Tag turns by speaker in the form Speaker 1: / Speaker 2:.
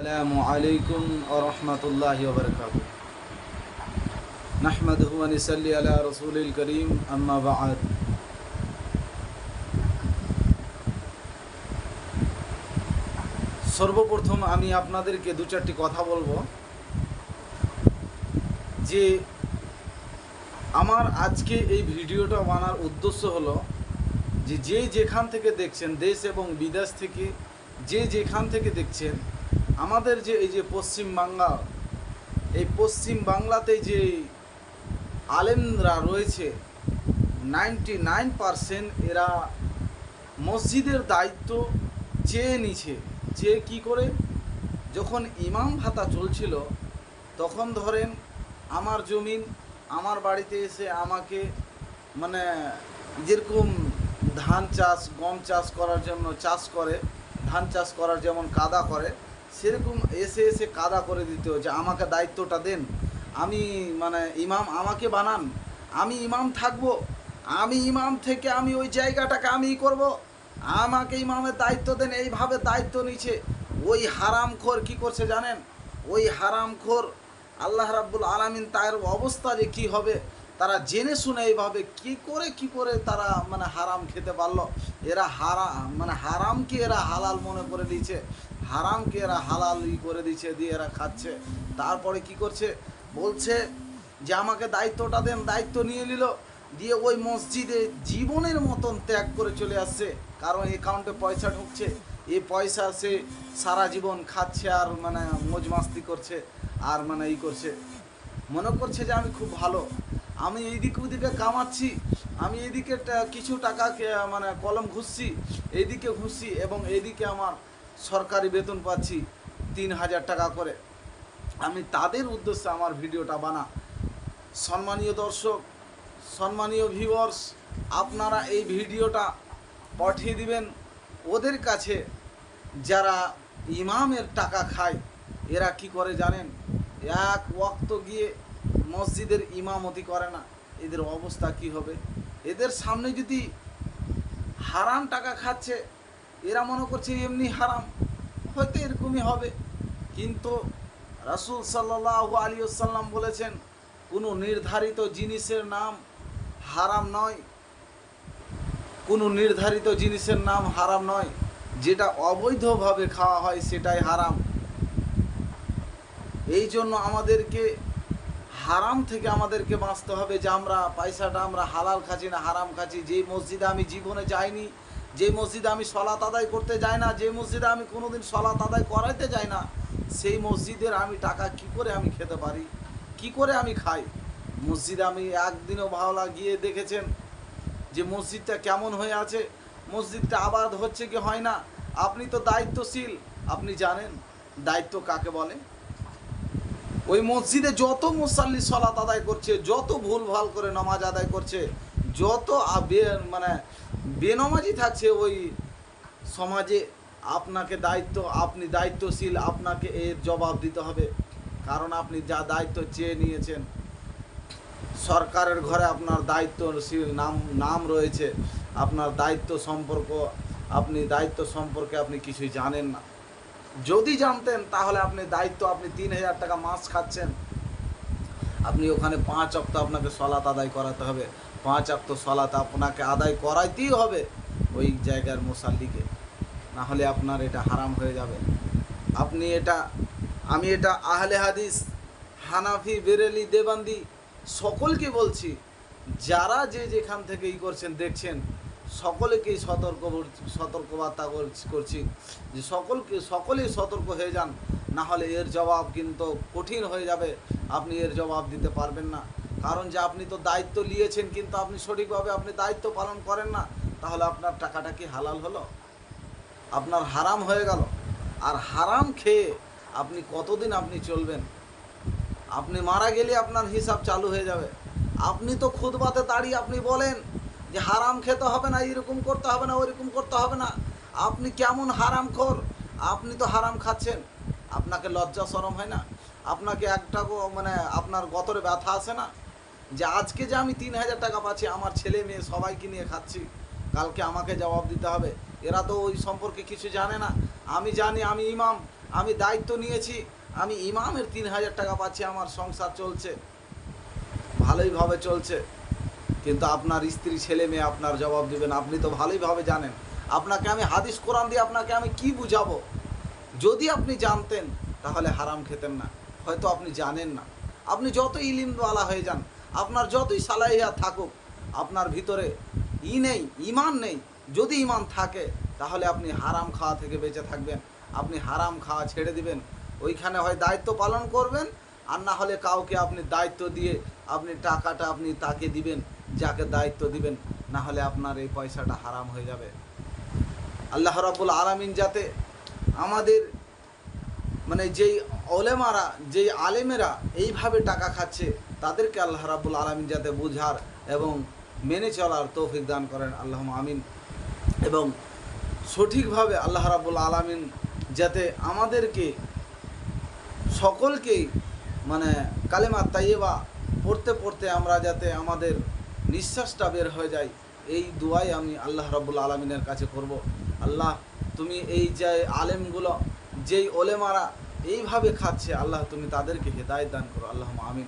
Speaker 1: السلام عليكم ورحمة الله وبركاته نحمده ونصلي على رسول الكريم أما بعد সর্বপ্রথম আমি আপনাদেরকে দু চারটি কথা বলবো যে আমার আজকে এই ভিডিওটা বানার উদ্দেশ্য হলো যে যে যেখান থেকে দেখছেন দেশ এবং বিদেশ থেকে যে যেখান থেকে দেখছেন আমাদের যে এই যে পশ্চিম বাংলা, এই পশ্চিম বাংলাতে যে আলেমরা রয়েছে নাইনটি নাইন পারসেন্ট এরা মসজিদের দায়িত্ব চেয়ে নিছে। চেয়ে কি করে? যখন ইমাম ভাতা চলছিল, তখন ধরেন আমার জমিন, আমার বাড়িতে এসে আমাকে মানে যেরকম ধান চাষ, গম চাষ করার জন্য চাষ করে, ধান চাষ করার যেমন কাদা করে সেরকম এসে এসে কাদা করে দিত যে আমাকে দায়িত্বটা দেন। আমি মানে ইমাম আমাকে বানান। আমি ইমাম থাকব। আমি ইমাম থেকে আমি ওই জায়গাটাকে আমিই করব। আমাকে ইমামের দায়িত্ব দেন, এইভাবে দায়িত্ব নিচ্ছে ওই হারামখোর কি করছে জানেন? ওই হারামখোর আল্লাহ রাব্বুল আলামিন তার অবস্থা যে কি হবে, তারা জেনে শুনে এইভাবে কি করে কি করে তারা মানে হারাম খেতে পারল। এরা হারা মানে হারামকে এরা হালাল মনে করে দিয়েছে। হারামকে এরা হালাল করে দিচ্ছে, দিয়ে এরা খাচ্ছে। তারপরে কি করছে? বলছে যে, আমাকে দায়িত্বটা দেন, দায়িত্ব নিয়ে নিল। দিয়ে ওই মসজিদে জীবনের মতন ত্যাগ করে চলে আসছে। কারণ অ্যাকাউন্টে পয়সা ঢুকছে। এই পয়সা সে সারা জীবন খাচ্ছে আর মানে মজ মাস্তি করছে আর মানে ই করছে। মনে করছে যে, আমি খুব ভালো। আমি এইদিকে ওদিকে কামাচ্ছি। আমি এইদিকে টা- কিছু টাকা মানে কলম ঘুষছি। এইদিকে ঘুষছি এবং এইদিকে আমার সরকারি বেতন পাচ্ছি তিন হাজার টাকা করে। আমি তাদের উদ্দেশ্যে আমার ভিডিওটা বানা সম্মানীয় দর্শক, সম্মানীয় ভিউয়ার্স আপনারা এই ভিডিওটা পাঠিয়ে দিবেন। ওদের কাছে যারা ইমামের টাকা খায়, এরা কি করে জানেন? এক ওয়াক্ত গিয়ে মসজিদের ইমামতি করে না। এদের অবস্থা কি হবে? এদের সামনে যদি হারাম টাকা খাচ্ছে এরা মনে করছে এমনি হারাম। হয়তো এরকমই হবে। কিন্তু রাসূল সাল্লাল্লাহু আলাইহি ওয়াসাল্লাম বলেছেন, কোনো নির্ধারিত জিনিসের নাম হারাম নয়। কোনো নির্ধারিত জিনিসের নাম হারাম নয়। যেটা অবৈধভাবে খাওয়া হয় সেটাই হারাম। এই জন্য আমাদেরকে হারাম থেকে আমাদেরকে বাঁচতে হবে যে আমরা পয়সাটা আমরা হালাল খাচ্ছি না হারাম খাচ্ছি। যেই মসজিদে আমি জীবনে যাইনি যে মসজিদে আমি সলাত আদায় করতে যাই না, যে মসজিদে আমি কোনোদিন সলাত আদায় করাইতে যাই না, সেই মসজিদের আমি টাকা কি করে আমি খেতে পারি? কি করে আমি খাই? মসজিদে আমি একদিনও ভাওলা গিয়ে দেখেছেন যে মসজিদটা কেমন হয়ে আছে? মসজিদটা আবাদ হচ্ছে কি হয় না? আপনি তো দায়িত্বশীল, আপনি জানেন। দায়িত্ব কাকে বলে? ওই মসজিদে যত মুসাল্লি সলাত আদায় করছে, যত ভুল ভালো করে নামাজ আদায় করছে, যত মানে বেনমাজি থাকছে ওই সমাজে। আপনাকে দায়িত্ব, আপনি দায়িত্বশীল, আপনাকে এর জবাব দিতে হবে। কারণ আপনি যা দায়িত্ব চেয়ে নিয়েছেন, সরকারের ঘরে আপনার দায়িত্বশীল নাম নাম রয়েছে। আপনার দায়িত্ব সম্পর্ক, আপনি দায়িত্ব সম্পর্কে আপনি কিছুই জানেন না। যদি জানতেন, তাহলে আপনি দায়িত্ব, আপনি তিন হাজার টাকা মাছ খাচ্ছেন। আপনি ওখানে পাঁচ অক্ত আপনাকে সলাত আদায় করাতে হবে। পাঁচ অক্ত সলাত আপনাকে আদায় করাইতেই হবে ওই জায়গার মুসাল্লিকে। না হলে আপনার এটা হারাম হয়ে যাবে। আপনি এটা, আমি এটা আহলে হাদিস, হানাফি, বেরেলি, দেবান্দি সকলকে বলছি, যারা যে যেখান থেকে ই করছেন, দেখছেন, সকলেকেই সতর্ক সতর্কবার্তা করছি যে সকলকে, সকলেই সতর্ক হয়ে যান। না হলে এর জবাব কিন্তু কঠিন হয়ে যাবে। আপনি এর জবাব দিতে পারবেন না। কারণ যে আপনি তো দায়িত্ব নিয়েছেন, কিন্তু আপনি সঠিকভাবে আপনি দায়িত্ব পালন করেন না, তাহলে আপনার টাকাটা কি হালাল হলো? আপনার হারাম হয়ে গেল। আর হারাম খেয়ে আপনি কতদিন আপনি চলবেন? আপনি মারা গেলে আপনার হিসাব চালু হয়ে যাবে। আপনি তো খুদবাতে দাঁড়িয়ে আপনি বলেন যে হারাম খেতে হবে না, এরকম করতে হবে না, ওইরকম করতে হবে না। আপনি কেমন হারাম খোর আপনি তো হারাম খাচ্ছেন। আপনাকে লজ্জা শরম হয় না? আপনাকে একটা মানে আপনার গতরে ব্যথা আসে না? যে আজকে যে আমি তিন হাজার টাকা পাচ্ছি, আমার ছেলে মেয়ে সবাইকে নিয়ে খাচ্ছি, কালকে আমাকে জবাব দিতে হবে। এরা তো ওই সম্পর্কে কিছু জানে না। আমি জানি, আমি ইমাম, আমি দায়িত্ব নিয়েছি, আমি ইমামের তিন হাজার টাকা পাচ্ছি, আমার সংসার চলছে ভালোইভাবে চলছে। কিন্তু আপনার স্ত্রী ছেলে মেয়ে আপনার জবাব দিবেন, আপনি তো ভালোইভাবে জানেন। আপনাকে আমি হাদিস কোরআন দিয়ে আপনাকে আমি কি বুঝাবো? যদি আপনি জানতেন, তাহলে হারাম খেতেন না। হয়তো আপনি জানেন না। আপনি যত ইলিমওয়ালা হয়ে যান আপনার যতই সালাহিয়া থাকুক, আপনার ভিতরে ই নেই ইমান নেই। যদি ইমান থাকে, তাহলে আপনি হারাম খাওয়া থেকে বেঁচে থাকবেন। আপনি হারাম খাওয়া ছেড়ে দিবেন। ওইখানে হয় দায়িত্ব পালন করবেন, আর না হলে কাউকে আপনি দায়িত্ব দিয়ে আপনি টাকাটা আপনি তাকে দিবেন, যাকে দায়িত্ব দিবেন, না হলে আপনার এই পয়সাটা হারাম হয়ে যাবে। আল্লাহ রাবুল আলামিন যাতে আমাদের মানে যেই ওলেমারা, যেই আলেমেরা এইভাবে টাকা খাচ্ছে তাদেরকে আল্লাহ রাবুল আলমিন যাতে বুঝার এবং মেনে চলার তৌফিক দান করেন আল্লাহ আমিন। এবং সঠিকভাবে আল্লাহ রাবুল আলমিন যাতে আমাদেরকে সকলকেই মানে কালেমা তাইয়েবা পড়তে পড়তে আমরা যাতে আমাদের নিঃশ্বাসটা বের হয়ে যায়, এই দুয়াই আমি আল্লাহ রাবুল আলমিনের কাছে করব। আল্লাহ, তুমি এই যে আলেমগুলো, যেই ওলেমারা এইভাবে খাচ্ছে, আল্লাহ তুমি তাদেরকে হেদায়ত দান করো আল্লাহ আমিন।